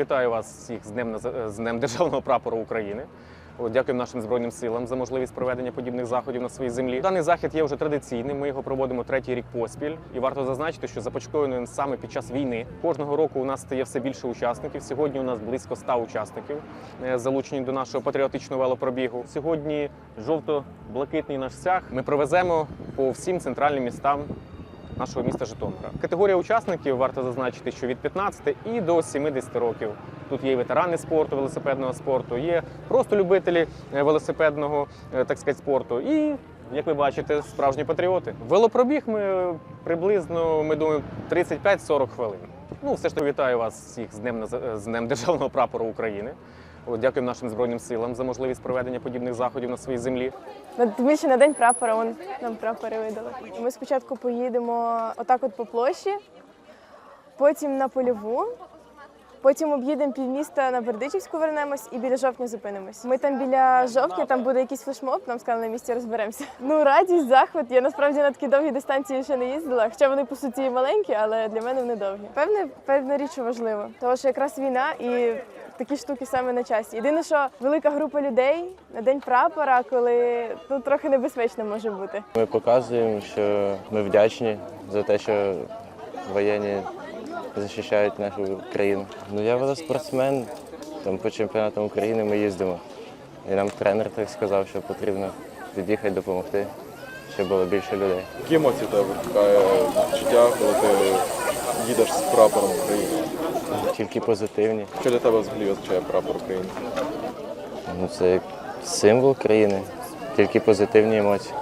вітаю вас всіх з Днем, з Днем Державного прапору України. Дякуємо нашим збройним силам за можливість проведення подібних заходів на своїй землі. Даний захід є вже традиційним. Ми його проводимо третій рік поспіль. І варто зазначити, що започаткований саме під час війни. Кожного року у нас стає все більше учасників. Сьогодні у нас близько 100 учасників е, залучені до нашого патріотичного велопробігу. Сьогодні жовто-блакитний наш стяг ми провеземо по всім центральним містам нашого міста Житомира. Категорія учасників варто зазначити, що від 15 і до 70 років. Тут є ветерани спорту, велосипедного спорту, є просто любителі е, велосипедного е, так сказати, спорту. І, як ви бачите, справжні патріоти. Велопробіг ми е, приблизно ми думаємо 35-40 хвилин. Ну, все ж таки вітаю вас всіх з Днем з Днем Державного прапору України. Дякуємо нашим збройним силам за можливість проведення подібних заходів на своїй землі. Більше на день прапора вон нам прапори видали. Ми спочатку поїдемо отак от по площі, потім на польову. Потім об'їдемо півміста на Бердичівську вернемось і біля жовтня зупинимось. Ми там біля жовтня, там буде якийсь флешмоб, нам сказали на місці розберемося. Ну, радість, захват. Я насправді на такі довгі дистанції ще не їздила. Хоча вони по суті маленькі, але для мене вони довгі. Певне, певна річ що важливо, тому що якраз війна і такі штуки саме на часі. Єдине, що велика група людей на день прапора, коли ну трохи небезпечно може бути. Ми показуємо, що ми вдячні за те, що воєнні захищають нашу країну. Ну я велоспортсмен, там по чемпіонатам України ми їздимо. І нам тренер так сказав, що потрібно від'їхати допомогти, щоб було більше людей. Які емоції тебе викликає відчуття, коли ти їдеш з прапором України? Тільки позитивні. Що для тебе взагалі означає прапор України? Ну це символ країни, тільки позитивні емоції.